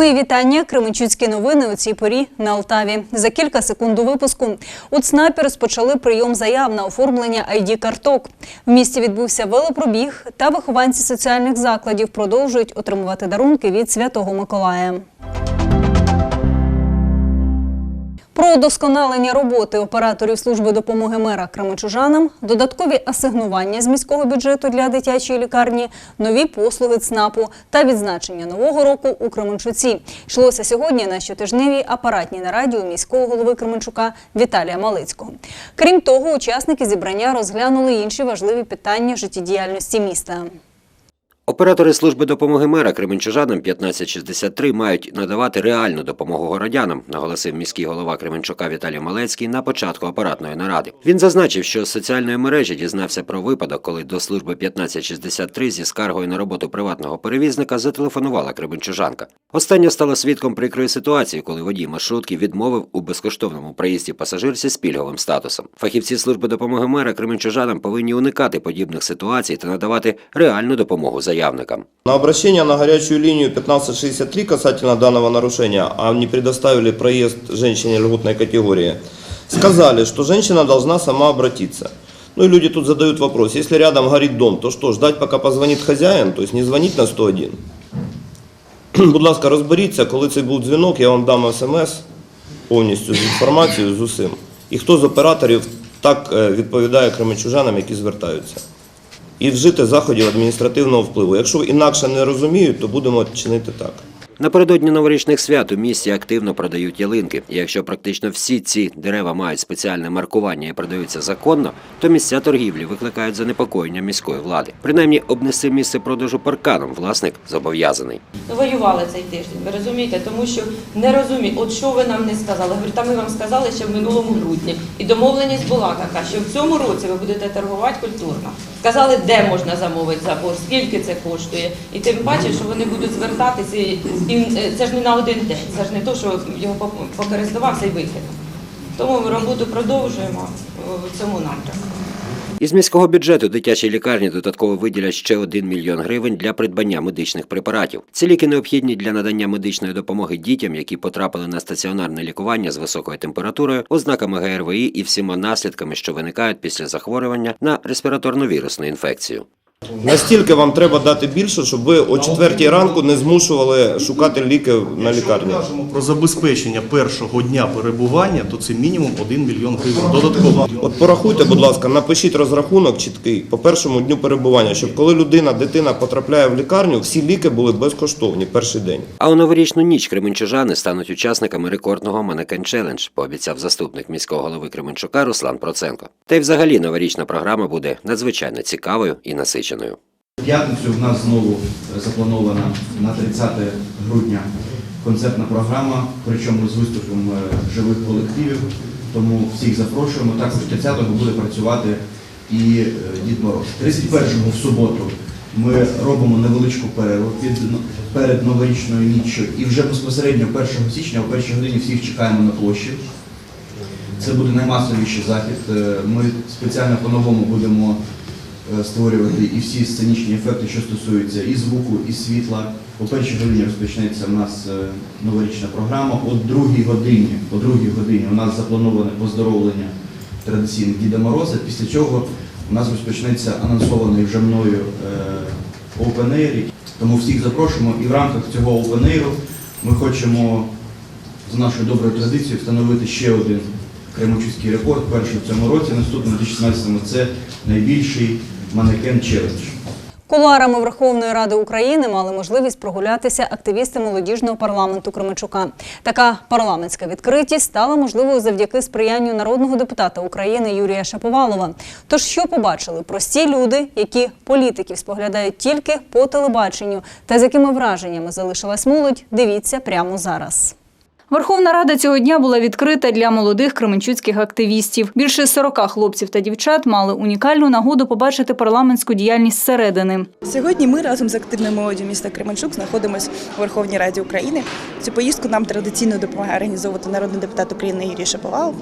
Мої вітання. Кременчуцькі новини у цій порі на Алтаві. За кілька секунд до випуску у ЦНАПі розпочали прийом заяв на оформлення id карток. В місті відбувся велопробіг, та вихованці соціальних закладів продовжують отримувати дарунки від Святого Миколая. Про удосконалення роботи операторів служби допомоги мера кременчужанам, додаткові асигнування з міського бюджету для дитячої лікарні, нові послуги ЦНАПу та відзначення нового року у Кременчуці. Йшлося сьогодні на щотижневій апаратній нараді у міського голови Кременчука Віталія Малицького. Крім того, учасники зібрання розглянули інші важливі питання життєдіяльності міста. Оператори служби допомоги мера Кременчужанам 1563 мають надавати реальну допомогу городянам, наголосив міський голова Кременчука Віталій Малецький на початку апаратної наради. Він зазначив, що з соціальної мережі дізнався про випадок, коли до служби 1563 зі скаргою на роботу приватного перевізника зателефонувала Кременчужанка. Остання стала свідком прикрої ситуації, коли водій маршрутки відмовив у безкоштовному проїзді пасажирці з пільговим статусом. Фахівці служби допомоги мера Кременчужанам повинні уникати подібних ситуацій та надавати реальну допомогу заявникам. На обращение на горячую линию 1563 касательно данного нарушения, а не предоставили проезд женщине льготной категории, сказали, что женщина должна сама обратиться. Ну и люди тут задают вопрос, если рядом горит дом, то что, ждать пока позвонит хозяин, то есть не звонить на 101? Будь ласка, розберіться, коли цей був дзвінок, я вам дам смс повністю з інформацією, з усім. І хто з операторів так е, відповідає кременчужанам, які звертаються. І вжити заходів адміністративного впливу. Якщо інакше не розуміють, то будемо чинити так. Напередодні новорічних свят у місті активно продають ялинки. І якщо практично всі ці дерева мають спеціальне маркування і продаються законно, то місця торгівлі викликають занепокоєння міської влади. Принаймні обнести місце продажу парканом власник зобов'язаний. воювали цей тиждень, ви розумієте, тому що не розумію, от що ви нам не сказали. Говорю, та ми вам сказали ще в минулому грудні. І домовленість була така, що в цьому році ви будете торгувати культурно. Сказали, де можна замовити забор, скільки це коштує. І тим паче, що вони будуть звертатися, і е, це ж не на один день, це ж не то, що його покористувався і викинув. Тому ми роботу продовжуємо е, в цьому напрямку. Із міського бюджету дитячій лікарні додатково виділять ще 1 мільйон гривень для придбання медичних препаратів. Ці ліки необхідні для надання медичної допомоги дітям, які потрапили на стаціонарне лікування з високою температурою, ознаками ГРВІ і всіма наслідками, що виникають після захворювання на респіраторно-вірусну інфекцію. Настільки вам треба дати більше, щоб ви о 4 ранку не змушували шукати ліки на лікарні. Якщо ми кажемо про забезпечення першого дня перебування, то це мінімум 1 мільйон гривень додатково. От порахуйте, будь ласка, напишіть розрахунок чіткий по першому дню перебування, щоб коли людина, дитина потрапляє в лікарню, всі ліки були безкоштовні перший день. А у новорічну ніч кременчужани стануть учасниками рекордного манекен челендж, пообіцяв заступник міського голови Кременчука Руслан Проценко. Та й взагалі новорічна програма буде надзвичайно цікавою і насиченою. В п'ятницю в нас знову запланована на 30 грудня концертна програма, причому з виступом е, живих колективів. Тому всіх запрошуємо. Також 30-го буде працювати і е, Дід Мороз. 31-го в суботу ми робимо невеличку перерву перед новорічною ніччю і вже безпосередньо 1 січня о першій годині всіх чекаємо на площі. Це буде наймасовіший захід. Е, Ми спеціально по-новому будемо створювати і всі сценічні ефекти, що стосуються і звуку, і світла. О першій годині розпочнеться в нас е, новорічна програма. О другій годині, о другій годині у нас заплановане поздоровлення традиційних Діда Мороза, після чого у нас розпочнеться анонсований вже мною е, Open Air. Тому всіх запрошуємо і в рамках цього Open Air ми хочемо за нашою доброю традицією встановити ще один кремучівський рекорд. Перший в цьому році, наступний у 2016-му це найбільший манекен челендж. Кулуарами Верховної Ради України мали можливість прогулятися активісти молодіжного парламенту Кременчука. Така парламентська відкритість стала можливою завдяки сприянню народного депутата України Юрія Шаповалова. Тож, що побачили прості люди, які політиків споглядають тільки по телебаченню, та з якими враженнями залишилась молодь, дивіться прямо зараз. Верховна Рада цього дня була відкрита для молодих кременчуцьких активістів. Більше 40 хлопців та дівчат мали унікальну нагоду побачити парламентську діяльність зсередини. Сьогодні ми разом з активною молоддю міста Кременчук знаходимося у Верховній Раді України. Цю поїздку нам традиційно допомагає організовувати народний депутат України Юрій Шаповалов.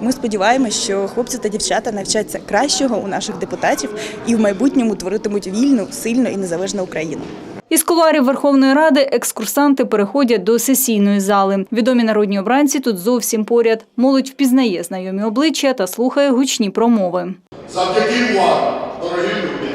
Ми сподіваємося, що хлопці та дівчата навчаться кращого у наших депутатів і в майбутньому творитимуть вільну, сильну і незалежну Україну. Із кулуарів Верховної Ради екскурсанти переходять до сесійної зали. Відомі народні обранці тут зовсім поряд. Молодь впізнає знайомі обличчя та слухає гучні промови. Завдяки вам, дорогі люди,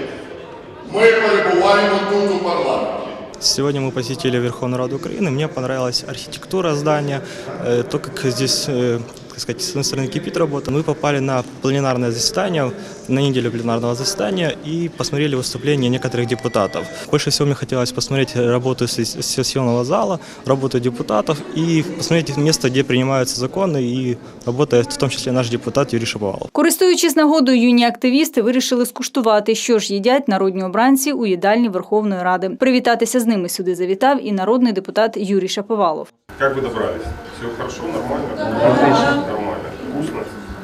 ми перебуваємо тут у парламенті. Сегодня мы посетили Верховную Раду Украины. Мне понравилась архитектура здания, э, то, как здесь, э, так сказать, с одной стороны кипит работа. Мы попали на пленарное заседание, на неделю пленарного заседания и посмотрели выступления некоторых депутатов. Больше всего мне хотелось посмотреть работу сес- сессионного зала, работу депутатов и посмотреть место, где принимаются законы и работает в том числе наш депутат Юрий Шаповалов. Користуючись нагодою, юні активісти вирішили скуштувати, що ж їдять народні обранці у їдальні Верховної Ради. Привітатися з ними сюди завітав і народний депутат Юрій Шаповалов. Как вы добрались? Все хорошо, нормально? Отлично. Нормально. Вкусно?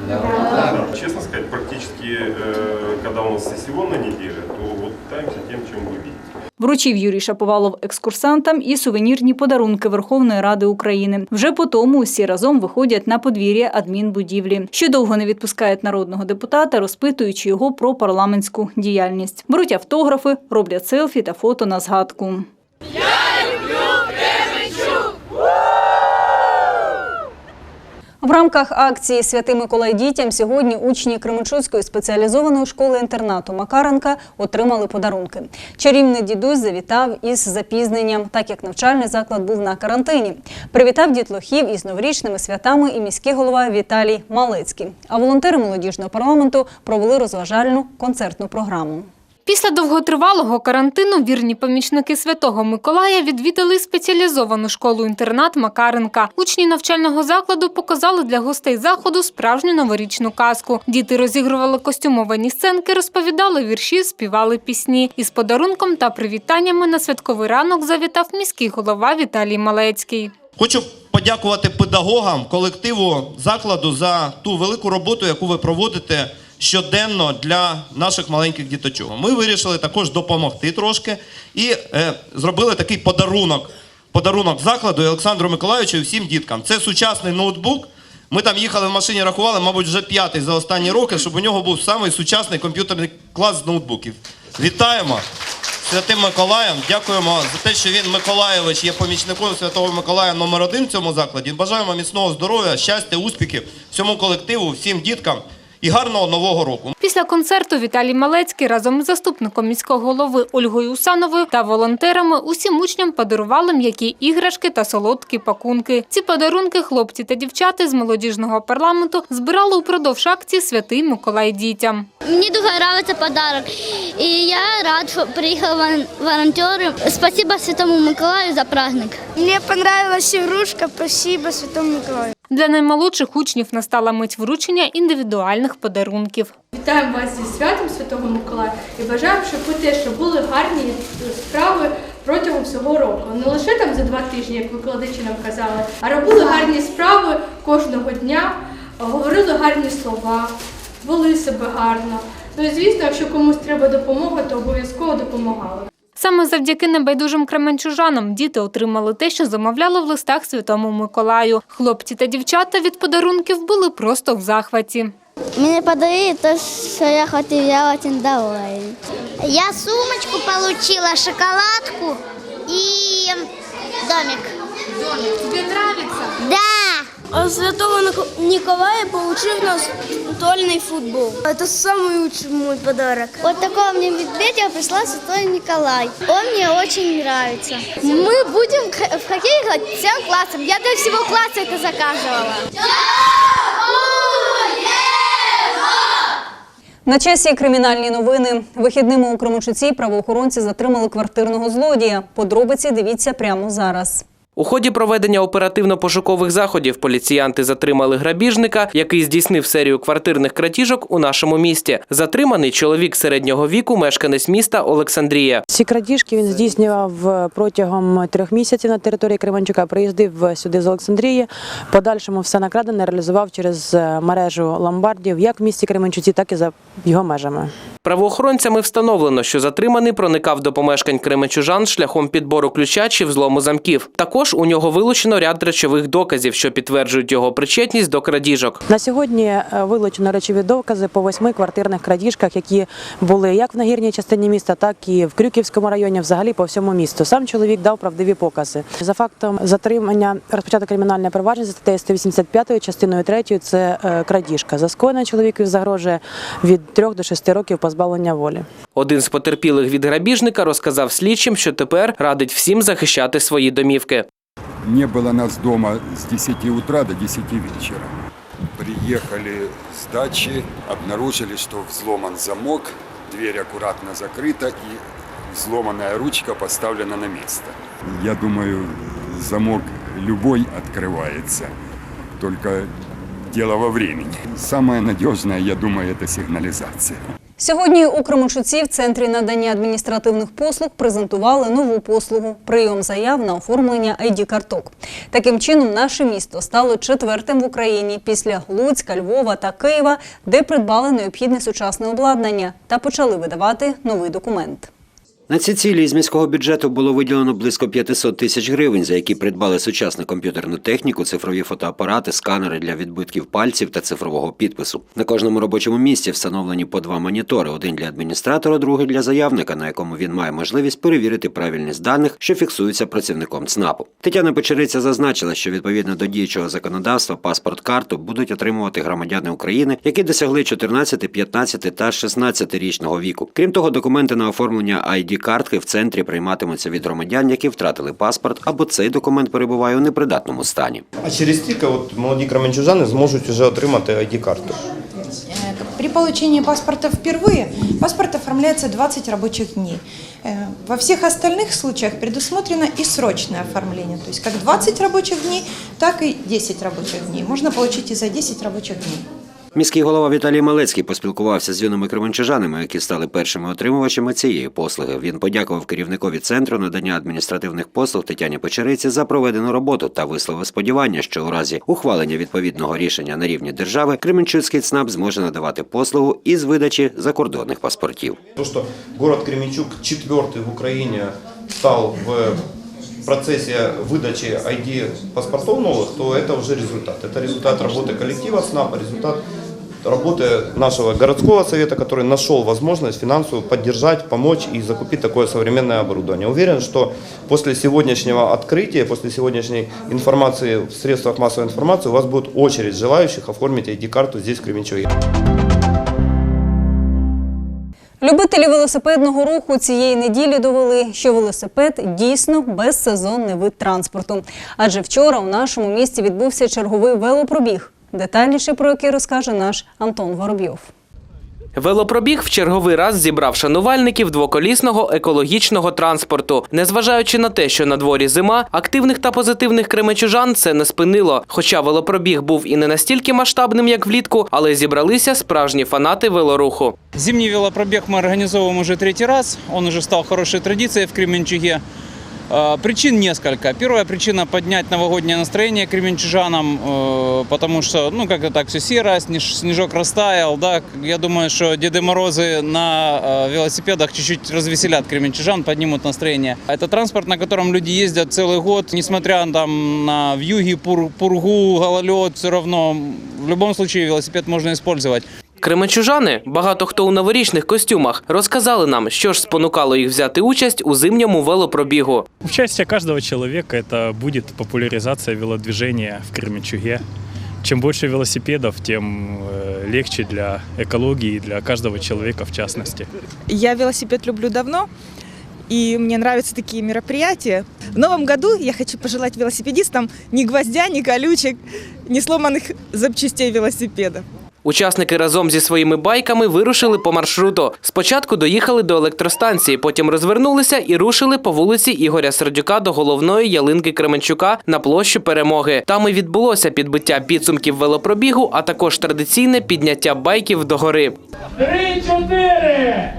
Да. Честно сказать, практически, э, когда у нас сессионная неделя, то вот питаемся тем, чем вы видите. Вручив Юрій Шаповалов екскурсантам і сувенірні подарунки Верховної Ради України. Вже по тому усі разом виходять на подвір'я адмінбудівлі. Що довго не відпускають народного депутата, розпитуючи його про парламентську діяльність. Беруть автографи, роблять селфі та фото на згадку. В рамках акції Святий Миколай дітям сьогодні учні Кременчуцької спеціалізованої школи-інтернату Макаренка отримали подарунки. Чарівний дідусь завітав із запізненням, так як навчальний заклад був на карантині. Привітав дітлохів із новорічними святами і міський голова Віталій Малецький. А волонтери молодіжного парламенту провели розважальну концертну програму. Після довготривалого карантину вірні помічники Святого Миколая відвідали спеціалізовану школу-інтернат Макаренка. Учні навчального закладу показали для гостей заходу справжню новорічну казку. Діти розігрували костюмовані сценки, розповідали вірші, співали пісні. Із подарунком та привітаннями на святковий ранок завітав міський голова Віталій Малецький. Хочу подякувати педагогам, колективу закладу за ту велику роботу, яку ви проводите щоденно для наших маленьких діточок. Ми вирішили також допомогти трошки і е, зробили такий подарунок. Подарунок закладу Олександру Миколаївичу і всім діткам. Це сучасний ноутбук. Ми там їхали в машині, рахували, мабуть, вже п'ятий за останні роки, щоб у нього був самий сучасний комп'ютерний клас з ноутбуків. Вітаємо! Святим Миколаєм. Дякуємо за те, що він Миколаєвич є помічником Святого Миколая номер один в цьому закладі. Бажаємо міцного здоров'я, щастя, успіхів всьому колективу, всім діткам і гарного нового року. Після концерту Віталій Малецький разом із заступником міського голови Ольгою Усановою та волонтерами усім учням подарували м'які іграшки та солодкі пакунки. Ці подарунки хлопці та дівчата з молодіжного парламенту збирали упродовж акції Святий Миколай дітям. Мне дуже нравится подарок. И я рад, что приехал вол- волонтеры. Спасибо Святому Миколаю за праздник. Мне понравилась игрушка, спасибо Святому Миколаю. Для наймолодших учнів настала мить вручення індивідуальних подарунків. Вітаємо вас зі святом Святого Миколая і бажаємо, щоб ви теж були гарні справи протягом всього року. Не лише там за два тижні, як викладачі нам казали, а робили гарні справи кожного дня, говорили гарні слова, вели себе гарно. Ну і звісно, якщо комусь треба допомога, то обов'язково допомагали. Саме завдяки небайдужим кременчужанам діти отримали те, що замовляли в листах Святому Миколаю. Хлопці та дівчата від подарунків були просто в захваті. Мне подарили то, что я хотел, я очень доволен. Я сумочку получила, шоколадку и домик. Домик, тобі подобається? Да! А Святого Николая получил настольный футбол. Это самый лучший мой подарок. Вот такого мне медведя прислал Святой Николай. Он мне очень нравится. Мы будем в в хоккей играть всем классом. Я для всего класса это заказывала. На часі кримінальні новини. Вихідними у Кременчуці правоохоронці затримали квартирного злодія. Подробиці дивіться прямо зараз. У ході проведення оперативно-пошукових заходів поліціянти затримали грабіжника, який здійснив серію квартирних крадіжок у нашому місті. Затриманий чоловік середнього віку, мешканець міста Олександрія. Ці крадіжки він здійснював е, протягом трьох місяців на території Кременчука. Приїздив е, сюди з Олександрії. Подальшому все накрадене реалізував через е, мережу ломбардів як в місті Кременчуці, так і за його межами. Правоохоронцями встановлено, що затриманий проникав до помешкань кременчужан шляхом підбору ключа чи взлому замків. Також Також у нього вилучено ряд речових доказів, що підтверджують його причетність до крадіжок. На сьогодні е, вилучено речові докази по восьми квартирних крадіжках, які були як в нагірній частині міста, так і в Крюківському районі, взагалі по всьому місту. Сам чоловік дав правдиві покази. За фактом затримання розпочато кримінальне провадження за статтею 185 частиною 3 – це е, крадіжка. За скоєне чоловікові загрожує від 3 до 6 років позбавлення волі. Один з потерпілих від грабіжника розказав слідчим, що тепер радить всім захищати свої домівки. Не было нас дома с 10 утра до 10 вечера. Приехали с дачи, обнаружили, что взломан замок, дверь аккуратно закрыта и взломанная ручка поставлена на место. Я думаю, замок любой открывается, только дело во времени. Самое надежное, я думаю, это сигнализация. Сьогодні у Кременчуці в центрі надання адміністративних послуг презентували нову послугу прийом заяв на оформлення id карток. Таким чином, наше місто стало четвертим в Україні після Луцька, Львова та Києва, де придбали необхідне сучасне обладнання та почали видавати новий документ. На ці цілі із міського бюджету було виділено близько 500 тисяч гривень, за які придбали сучасну комп'ютерну техніку, цифрові фотоапарати, сканери для відбитків пальців та цифрового підпису. На кожному робочому місці встановлені по два монітори: один для адміністратора, другий для заявника, на якому він має можливість перевірити правильність даних, що фіксуються працівником ЦНАПу. Тетяна Печериця зазначила, що відповідно до діючого законодавства паспорт-карту будуть отримувати громадяни України, які досягли 14, 15 та 16 річного віку. Крім того, документи на оформлення id картки в центрі прийматимуться від громадян, які втратили паспорт або цей документ перебуває у непридатному стані. А через тільки от молоді кременчужани зможуть вже отримати ID-карту. При получении паспорта впервые паспорт оформляется 20 рабочих дней. Э, Во всех остальных случаях предусмотрено и срочное оформление, то есть как 20 рабочих дней, так и 10 рабочих дней. Можно получить и за 10 рабочих дней. Міський голова Віталій Малецький поспілкувався з юними кременчужанами, які стали першими отримувачами цієї послуги. Він подякував керівникові центру надання адміністративних послуг Тетяні Печериці за проведену роботу та висловив сподівання, що у разі ухвалення відповідного рішення на рівні держави Кременчуцький ЦНАП зможе надавати послугу із видачі закордонних паспортів. То, что город Кременчук четвертый в Украине стал в процессе выдачи ID паспортов новых, то это уже результат. Это результат работы коллектива СНАПа, результат работы нашего городского совета, который нашел возможность финансовую поддержать, помочь и закупить такое современное оборудование. Уверен, что после сегодняшнего открытия, после сегодняшней информации в средствах массовой информации у вас будет очередь желающих оформить ID-карту здесь, в Кременчуге. Любителі велосипедного руху цієї неділі довели, що велосипед дійсно безсезонний вид транспорту. Адже вчора у нашому місті відбувся черговий велопробіг. Детальніше про який розкаже наш Антон Воробйов. Велопробіг в черговий раз зібрав шанувальників двоколісного екологічного транспорту. Незважаючи на те, що на дворі зима, активних та позитивних кременчужан це не спинило. Хоча велопробіг був і не настільки масштабним, як влітку, але зібралися справжні фанати велоруху. Зимний велопробег мы организовываем уже третий раз. Он уже стал хорошей традицией в Кременчуге. Э, Причин несколько. Первая причина – поднять новогоднее настроение кременчужанам, э, потому что, ну, как-то так все серо, снеж- снежок растаял, да. Я думаю, что Деды Морозы на э, велосипедах чуть-чуть развеселят кременчужан, поднимут настроение. Это транспорт, на котором люди ездят целый год, несмотря там на вьюги, пур- пургу, гололед, все равно в любом случае велосипед можно использовать. Кременчужани, багато хто у новорічних костюмах, розказали нам, що ж спонукало їх взяти участь у зимньому велопробігу. Участие каждого человека – это будет популяризация велодвижения в Кременчуге. Чем больше велосипедов, тем э, легче для экологии и для каждого человека в частности. Я велосипед люблю давно, и мне нравятся такие мероприятия. В новом году я хочу пожелать велосипедистам ни гвоздя, ни колючек, ни сломанных запчастей велосипеда. Учасники разом зі своїми байками вирушили по маршруту. Спочатку доїхали до електростанції, потім розвернулися і рушили по вулиці Ігоря Сердюка до головної ялинки Кременчука на площу Перемоги. Там і відбулося підбиття підсумків велопробігу, а також традиційне підняття байків догори. Три-чотири!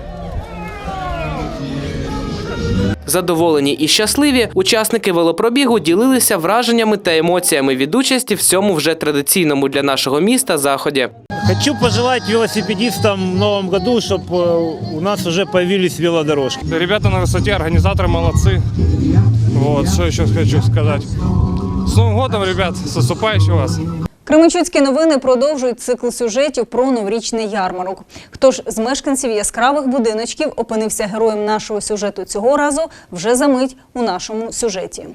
Задоволені і щасливі, учасники велопробігу ділилися враженнями та емоціями від участі в цьому вже традиційному для нашого міста заході. Хочу пожелать велосипедистам в новом году, чтобы у нас уже появились велодорожки. Ребята на высоте, организаторы молодцы. Вот, что еще хочу сказать. С Новым годом, ребят, с наступающим вас. Кременчуцькі новини продовжують цикл сюжетів про новорічний ярмарок. Хто ж з мешканців яскравих будиночків опинився героєм нашого сюжету цього разу, вже за мить у нашому сюжеті.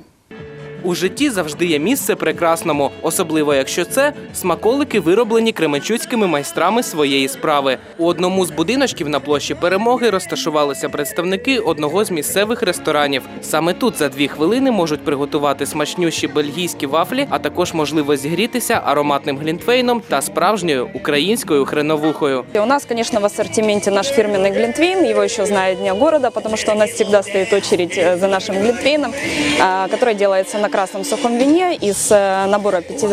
У житті завжди є місце прекрасному, особливо якщо це смаколики, вироблені кременчуцькими майстрами своєї справи. У одному з будиночків на площі перемоги розташувалися представники одного з місцевих ресторанів. Саме тут за дві хвилини можуть приготувати смачнющі бельгійські вафлі, а також можливо зігрітися ароматним глінтвейном та справжньою українською хреновухою. И У нас, конечно, в ассортименте наш фирменный глинтвейн, его еще знают Дня города, потому что у нас всегда стоит очередь э, за нашим глинтвейном, а, который делается на красном сухом вине из э, набора пяти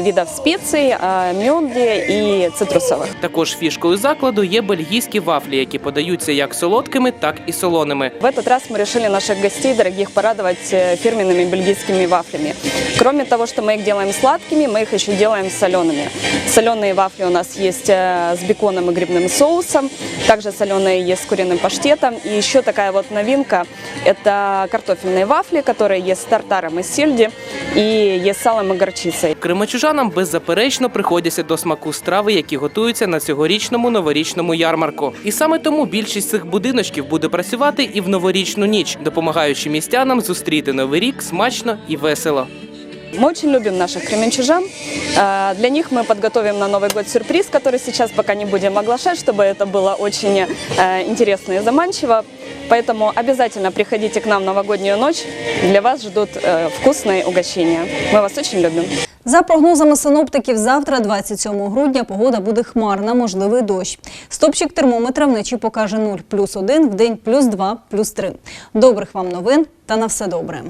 видов специй, а, меди и цитрусовых. Також фішкою закладу є бельгійські вафлі, які подаються як солодкими, так і солоними. В этот раз мы решили наших гостей, дорогих, порадовать э, фирменными бельгийскими вафлями. Кроме того, что мы их делаем сладкими, мы их еще делаем солеными. Соленые вафли у нас есть э, с беконом и грибным соусом, также соленые есть с куриным паштетом. И еще такая вот новинка – это картофельные вафли, которые есть с тартаром из сельди и есть с салом и горчицей. Кременчужанам беззаперечно приходяться до смаку страви, які готуються на цьогорічному новорічному ярмарку. І саме тому більшість цих будиночків буде працювати і в новорічну ніч, допомагаючи містянам зустріти новий рік смачно і весело. Мы очень любим наших кременчужан. Э, Для них мы подготовим на Новый год сюрприз, который сейчас пока не будем оглашать, чтобы это было очень э, интересно и заманчиво. Поэтому обязательно приходите к нам в новогоднюю ночь. Для вас ждут э, вкусные угощения. Мы вас очень любим. За прогнозами синоптиків, завтра, 27 грудня, погода буде хмарна, можливий дощ. Стопчик термометра вночі покаже 0 плюс 1, в день плюс 2, плюс 3. Добрих вам новин та на все добре.